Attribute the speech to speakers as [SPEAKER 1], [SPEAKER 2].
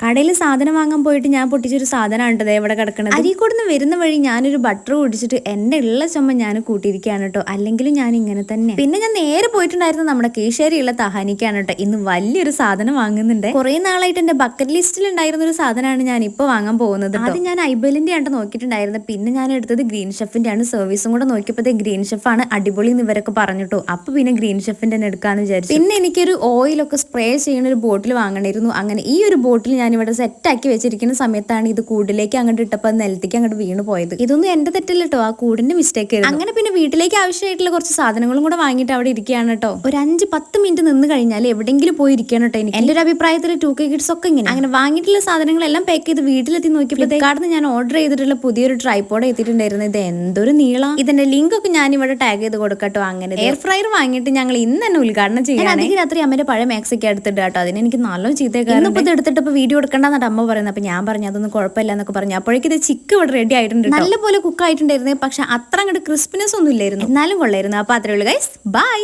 [SPEAKER 1] കടയിൽ സാധനം വാങ്ങാൻ പോയിട്ട് ഞാൻ പൊട്ടിച്ചൊരു സാധനമാണ് കേട്ടോ ഇവിടെ കിടക്കുന്നത് അരീക്കോടുന്ന് വരുന്ന വഴി ഞാനൊരു ബട്ടർ കുടിച്ചിട്ട് എന്റെ ഉള്ള ചുമ ഞാൻ കൂട്ടിയിരിക്കുകയാണ് കേട്ടോ. അല്ലെങ്കിലും ഞാൻ ഇങ്ങനെ തന്നെ. പിന്നെ ഞാൻ നേരെ പോയിട്ടുണ്ടായിരുന്നു നമ്മുടെ കീശേരിയുള്ള തഹാനിക്കാണ് കേട്ടോ. ഇന്ന് വലിയൊരു സാധനം വാങ്ങുന്നുണ്ട്. കുറെ നാളായിട്ട് എന്റെ ബക്കറ്റ് ലിസ്റ്റിൽ ഉണ്ടായിരുന്ന ഒരു സാധനമാണ് ഞാൻ ഇപ്പൊ വാങ്ങാൻ പോകുന്നത് ആദ്യം ഞാൻ ഐബലിന്റെ ആണ് നോക്കിയിട്ടുണ്ടായിരുന്നത് പിന്നെ ഞാൻ എടുത്തത് ഗ്രീൻ ഷെഫിന്റെ ആണ് സർവീസും കൂടെ നോക്കിയപ്പോഴത്തെ ഗ്രീൻ ഷെഫാണ് അടിപൊളി എന്ന് ഇവരൊക്കെ പറഞ്ഞിട്ടോ അപ്പൊ പിന്നെ ഗ്രീൻ ഷെഫിന്റെ തന്നെ എടുക്കാന്ന് വിചാരിച്ചു. പിന്നെ എനിക്കൊരു ഓയിലൊക്കെ സ്പ്രേ ചെയ്യുന്ന ഒരു ബോട്ടിൽ വാങ്ങണമായിരുന്നു അങ്ങനെ ഈ ഒരു ബോട്ടിൽ ഞാൻ ഇവിടെ സെറ്റാക്കി വെച്ചിരിക്കുന്ന സമയത്താണ് ഇത് കൂടിലേക്ക് അങ്ങോട്ട് ഇട്ടപ്പോൾ നിലത്തേക്ക് അങ്ങോട്ട് വീണ് പോയത്. ഇതൊന്നും എന്റെ തെറ്റല്ല കേട്ടോ ആ കൂടിന്റെ മിസ്റ്റേക്ക് ആയിരുന്നു. അങ്ങനെ പിന്നെ വീട്ടിലേക്ക് ആവശ്യമായിട്ടുള്ള കുറച്ച് സാധനങ്ങളും കൂടെ വാങ്ങിയിട്ട് അവിടെ ഇരിക്കുകയാണ് കേട്ടോ ഒരു അഞ്ച് പത്ത് മിനിറ്റ് നിന്ന് കഴിഞ്ഞാൽ എവിടെങ്കിലും പോയി ഇരിക്കണം കേട്ടോ എനിക്ക്. എന്റെ ഒരു അഭിപ്രായത്തിൽ ടു കെ കിഡ്സ് ഒക്കെ ഇങ്ങനെ. അങ്ങനെ വാങ്ങിയിട്ടുള്ള സാധനങ്ങളെല്ലാം പാക്ക് ചെയ്ത് വീട്ടിലെത്തി നോക്കിയപ്പോൾ കാർഡ് ഞാൻ ഓർഡർ ചെയ്തിട്ടുള്ള പുതിയൊരു ട്രൈപ്പോഡ് എത്തിയിട്ടുണ്ടായിരുന്നു. ഇത് എന്തൊരു നീളം. ഇതിന്റെ ലിങ്ക് ഒക്കെ ഞാൻ ഇവിടെ ടാഗ് ചെയ്ത് കൊടുക്കട്ടോ അങ്ങനെ എയർ ഫ്രയർ വാങ്ങിയിട്ട് ഞങ്ങൾ ഇന്ന് തന്നെ ഉദ്ഘാടനം ചെയ്യാൻ രാത്രി അമ്മയുടെ പഴയ മാക്സൊക്കെ എടുത്തിട്ട് കേട്ടോ അതിന് എനിക്ക് നല്ല ചീത്തയൊക്കെ ഇത് എടുത്തിട്ട് ഇപ്പൊ വീഡിയോ എടുക്കണ്ടെന്നാണ് അമ്മ പറയുന്നത്. അപ്പൊ ഞാൻ പറഞ്ഞു അതൊന്നും കുഴപ്പമില്ല എന്നൊക്കെ പറഞ്ഞു. അപ്പോഴേക്കും ഇത് ചിക്ക് ഇവിടെ റെഡി ആയിട്ടുണ്ട് നല്ലപോലെ കുക്ക് ആയിട്ടുണ്ടായിരുന്നു. പക്ഷെ അത്ര അങ്ങോട്ട് ക്രിസ്പിനെസ് ഒന്നും ഇല്ലായിരുന്നു. എന്നാലും കൊള്ളായിരുന്നു. അപ്പോൾ അത്രയുള്ളൂ ഗൈസ് ബൈ